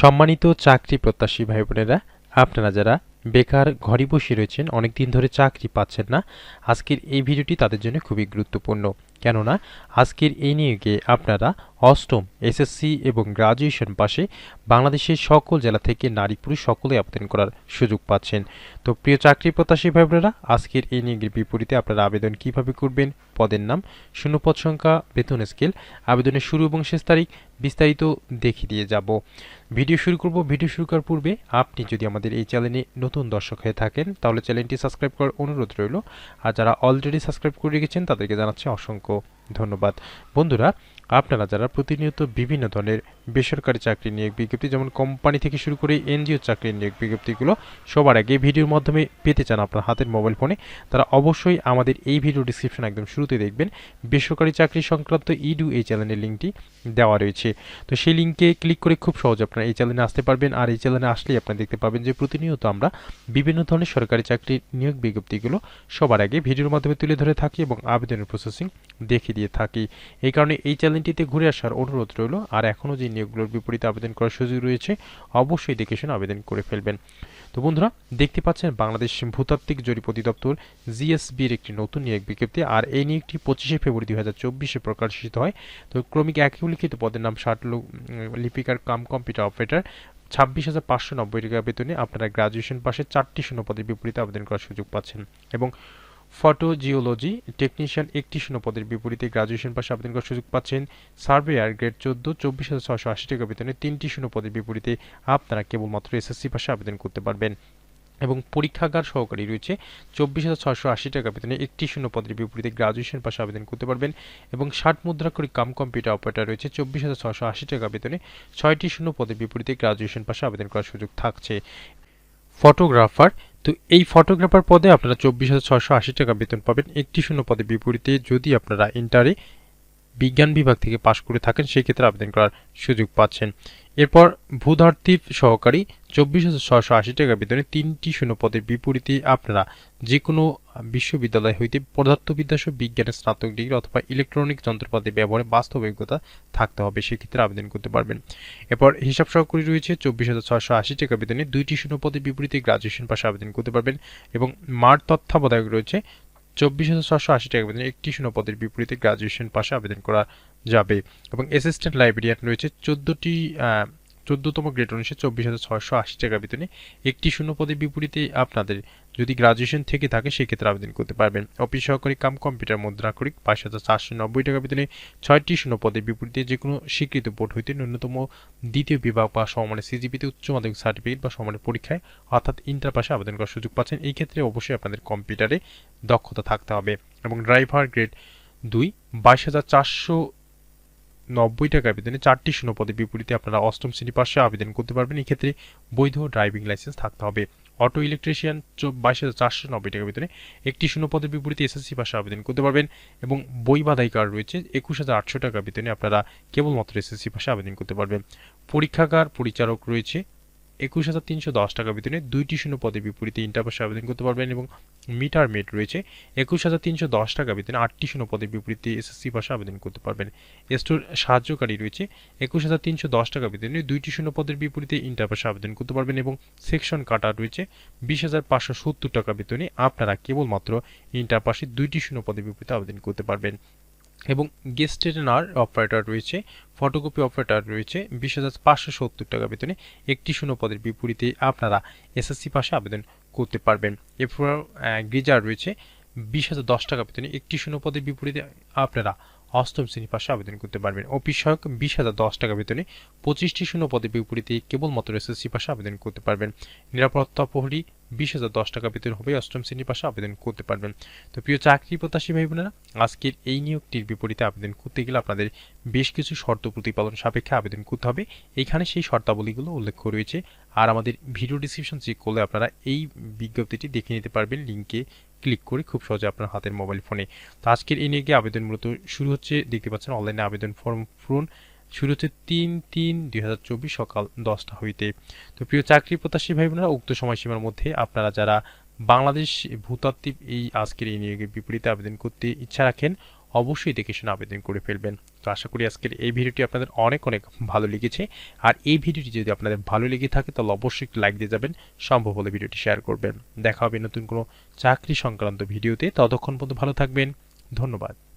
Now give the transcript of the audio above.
সম্মানিত চাকরি প্রত্যাশী ভাই বোনেরা আপনারা যারা বেকার ঘরে বসে রয়েছেন, অনেকদিন ধরে চাকরি পাচ্ছেন না, আজকের এই ভিডিওটি তাদের জন্য খুবই গুরুত্বপূর্ণ। কেননা আজকের এই নিয়োগে আপনারা অষ্টম এসএসসি এবং গ্রাজুয়েশন পাশে বাংলাদেশের সকল জেলা থেকে নারী পুরুষ সকলে আবেদন করার সুযোগ পাচ্ছেন। তো প্রিয় চাকরি প্রত্যাশী ভাই বোনেরা আজকের এই নিয়োগের বিপরীতে আপনারা আবেদন কীভাবে করবেন? পদের নাম, শূন্যপদ সংখ্যা, বেতন স্কেল, আবেদনের শুরু এবং শেষ তারিখ বিস্তারিত দেখিয়ে দিয়ে যাব। ভিডিও শুরু করব। ভিডিও শুরু করার পূর্বে আপনি যদি আমাদের এই চ্যানেলে নতুন দর্শক হয়ে থাকেন, তাহলে চ্যানেলটি সাবস্ক্রাইব করার অনুরোধ রইল। আর যারা অলরেডি সাবস্ক্রাইব করে রেখেছেন, তাদেরকে জানাচ্ছে অসংখ্য ধন্যবাদ। বন্ধুরা আপনারা যারা প্রতিনিয়ত বিভিন্ন ধরনের বেসরকারি চাকরি নিয়োগ বিজ্ঞপ্তি, যেমন কোম্পানি থেকে শুরু করে এনজিও চাকরির নিয়োগ বিজ্ঞপ্তিগুলো সবার আগে ভিডিওর মাধ্যমে পেতে চান আপনার হাতের মোবাইল ফোনে। তারা অবশ্যই আমাদের এই ভিডিও ডিসক্রিপশন একদম শুরুতে দেখবেন। বেসরকারি চাকরি সংক্রান্ত ইডু এই চ্যানেলের লিঙ্কটি দেওয়া রয়েছে। তো সেই লিঙ্কে ক্লিক করে খুব সহজে আপনারা এই চ্যানেলে আসতে পারবেন। আর এই চ্যানেলে আসলেই আপনারা দেখতে পাবেন যে প্রতিনিয়ত আমরা বিভিন্ন ধরনের সরকারি চাকরির নিয়োগ বিজ্ঞপ্তিগুলো সবার আগে ভিডিওর মাধ্যমে তুলে ধরে থাকি এবং আবেদনের প্রসেসিং দেখিয়ে দিয়ে থাকি। এই কারণে এই চ্যানেলটিতে ঘুরে আসার অনুরোধ রইল। আর এখনও যে নিয়োগগুলোর বিপরীতে আবেদন করার সুযোগ রয়েছে, অবশ্যই দেখে শুনে আবেদন করে ফেলবেন। তো বন্ধুরা, দেখতে পাচ্ছেন বাংলাদেশ ভূতাত্ত্বিক জরিপ অধিদপ্তর জিএসবির একটি নতুন নিয়োগ বিজ্ঞপ্তি, আর এই নিয়োগটি পঁচিশে ফেব্রুয়ারি দুই হাজার চব্বিশে প্রকাশিত হয়। তো ক্রমিক একই উল্লিখিত পদের নাম ষাট লিপিকার কাম কম্পিউটার অপারেটর, ছাব্বিশ হাজার পাঁচশো নব্বই টাকা বেতনে আপনারা গ্রাজুয়েশন পাশে চারটি শূন্য পদের বিপরীতে আবেদন করার সুযোগ পাচ্ছেন। এবং ফটোজিওলজি টেকনিশিয়ান একটি শূন্য পদের বিপরীতে গ্রাজুয়েশন পাশে আবেদন করার সুযোগ পাচ্ছেন। সার্ভেয়ার গ্রেড চোদ্দ, চব্বিশ হাজার ছশো আশি টাকা বেতনে তিনটি শূন্য পদের বিপরীতে আপনারা কেবলমাত্র এসএসসি পাশে আবেদন করতে পারবেন। এবং পরীক্ষাগার সহকারী রয়েছে, চব্বিশ হাজার ছশো আশি টাকা বেতনে একটি শূন্য পদের বিপরীতে গ্রাজুয়েশন পাশে আবেদন করতে পারবেন। এবং ষাট মুদ্রাকরী কাম কম্পিউটার অপারেটর রয়েছে, চব্বিশ হাজার ছশো আশি টাকা বেতনে ছয়টি শূন্য পদের বিপরীতে গ্রাজুয়েশন পাশে আবেদন করার সুযোগ থাকছে। ফটোগ্রাফার তো এই ফটোগ্রাফার পদে আপনারা চব্বিশ হাজার ছশো আশি টাকা বেতন পাবেন। একটি শূন্য পদে বিপরীতে যদি আপনারা ইন্টারে বিজ্ঞান বিভাগ থেকে পাশ করে থাকেন, সেই ক্ষেত্রে আবেদন করার সুযোগ পাচ্ছেন। এরপর ভূধার্থী সহকারী চব্বিশ হাজার ছশো আশি টাকা বেতনে তিনটি শূন্য পদের বিপরীতে আপনারা যে কোনো বিশ্ববিদ্যালয় হইতে পদার্থবিদ্যাসহ বিজ্ঞানের স্নাতক ডিগ্রি অথবা ইলেকট্রনিক যন্ত্রপাতি ব্যবহারে বাস্তব অভিজ্ঞতা থাকতে হবে সেক্ষেত্রে আবেদন করতে পারবেন। এরপর হিসাব সহকারী রয়েছে, চব্বিশ হাজার ছশো আশি টাকা বেতনে দুইটি শূন্য পদের বিপরীতে গ্রাজুয়েশন পাশে আবেদন করতে পারবেন এবং মাঠ তত্ত্বাবধায়ক রয়েছে চব্বিশ হাজার ছশো আশি টাকা বেতনে একটি শূন্য পদের বিপরীতে গ্রাজুয়েশন পাশে আবেদন করা যাবে। এবং অ্যাসিস্ট্যান্ট লাইব্রেরিয়ান রয়েছে, চোদ্দোটি চোদ্দতম গ্রেড অনুসারে চব্বিশ হাজার ছয়শো আশি টাকা বেতনে একটি শূন্য পদের বিপরীতে আপনাদের যদি গ্রাজুয়েশন থেকে থাকে, সেক্ষেত্রে আবেদন করতে পারবেন। অফিস সহকারী কাম কম্পিউটার মুদ্রাকরিক বাইশ হাজার চারশো নব্বই টাকা বেতনে ছয়টি শূন্য পদের বিপরীতে যে কোনো স্বীকৃত বোর্ড হইতে ন্যূনতম দ্বিতীয় বিভাগ বা সমানের সিজিপিতে উচ্চ মাধ্যমিক সার্টিফিকেট বা সমানের পরীক্ষায় অর্থাৎ ইন্টার পাশে আবেদন করার সুযোগ পাচ্ছেন। এই ক্ষেত্রে অবশ্যই আপনাদের কম্পিউটারে দক্ষতা থাকতে হবে। এবং ড্রাইভার গ্রেড দুই, বাইশ হাজার চারশো নব্বই টাকা বেতনে চারটি শূন্য পদের বিপরীতে আপনারা অষ্টম শ্রেণি পাশে আবেদন করতে পারবেন। এক্ষেত্রে বৈধ ড্রাইভিং লাইসেন্স থাকতে হবে। অটো ইলেকট্রিশিয়ান বাইশ হাজার চারশো নব্বই টাকার বেতনে একটি শূন্য পদের বিপরীতে এসএসসি পাশে আবেদন করতে পারবেন এবং বই বাধাই কার্ড রয়েছে, একুশ হাজার আটশো টাকার বেতনে আপনারা কেবলমাত্র এসএসসি পাশে আবেদন করতে পারবেন। পরীক্ষাগার পরিচালক রয়েছে একুশ হাজার তিনশো দশ টাকা বেতনে দুইটি শূন্য পদের বিপরীতে ইন্টার পাশে আবেদন করতে পারবেন এবং মিটার মেট রয়েছে। একুশ হাজার তিনশো দশ টাকা বেতনে আটটি শূন্য পদের বিপরীতে এসএসসি পাশে আবেদন করতে পারবেন। স্টোর সাহায্যকারী রয়েছে। একুশ হাজার তিনশো দশ টাকা বেতনে দুইটি শূন্য পদের বিপরীতে ইন্টার পাশে আবেদন করতে পারবেন এবং সেকশন কাটার রয়েছে। বিশ হাজার পাঁচশো সত্তর টাকা বেতনে আপনারা কেবলমাত্র ইন্টার পাশে দুইটি শূন্য পদের বিপরীতে আবেদন করতে পারবেন। এবং গেস্টেনার অপারেটর রয়েছে ফটোকপি অপারেটর রয়েছে, বিশ হাজার পাঁচশো সত্তর টাকা বেতনে একটি শূন্য পদের বিপরীতে আপনারা এসএসসি পাশে আবেদন করতে পারবেন। এরপর গ্রিজার রয়েছে, বিশ হাজার দশ টাকা বেতনে একটি শূন্য পদের বিপরীতে আপনারা অষ্টম শ্রেণি পাশে আবেদন করতে পারবেন। অফিস সহায়ক বিশ হাজার দশ টাকা বেতনে পঁচিশটি শূন্য পদের বিপরীতে কেবলমাত্র এসএসসি পাশে আবেদন করতে পারবেন। নিরাপত্তা প্রহরী বিশ হাজার দশ টাকা বেতন হবে, অষ্টম শ্রেণির পাশে আবেদন করতে পারবেন। তো প্রিয় চাকরি প্রত্যাশী ভাই বোনেরা, আজকের এই নিয়োগটির বিপরীতে আবেদন করতে গেলে আপনাদের বেশ কিছু শর্ত প্রতিপালন সাপেক্ষে আবেদন করতে হবে। এখানে সেই শর্তাবলীগুলো উল্লেখ রয়েছে। আর আমাদের ভিডিও ডিসক্রিপশন চেক করলে আপনারা এই বিজ্ঞপ্তিটি দেখে নিতে পারবেন। লিঙ্কে ক্লিক করে খুব সহজে আপনার হাতের মোবাইল ফোনে তো আজকের এই নিয়োগে আবেদন মূলত শুরু হচ্ছে, দেখতে পাচ্ছেন অনলাইনে আবেদন ফর্ম পূরণ। শুরু হচ্ছে তিন তিন দুই হাজার চব্বিশ সকাল দশটা হইতে। তো প্রিয় চাকরি প্রত্যাশী ভাই বোনেরা উক্ত সময়সীমার মধ্যে আপনারা যারা বাংলাদেশ ভূতাত্ত্বিক এই আজকের এই নিয়োগের বিপরীতে আবেদন করতে ইচ্ছা রাখেন, অবশ্যই দেখে শুনে আবেদন করে ফেলবেন। তো আশা করি আজকের এই ভিডিওটি আপনাদের অনেক অনেক ভালো লেগেছে। আর এই ভিডিওটি যদি আপনাদের ভালো লেগে থাকে, তাহলে অবশ্যই একটু লাইক দিয়ে যাবেন, সম্ভব হলে ভিডিওটি শেয়ার করবেন। দেখা হবে নতুন কোনো চাকরি সংক্রান্ত ভিডিওতে। ততক্ষণ পর্যন্ত ভালো থাকবেন। ধন্যবাদ।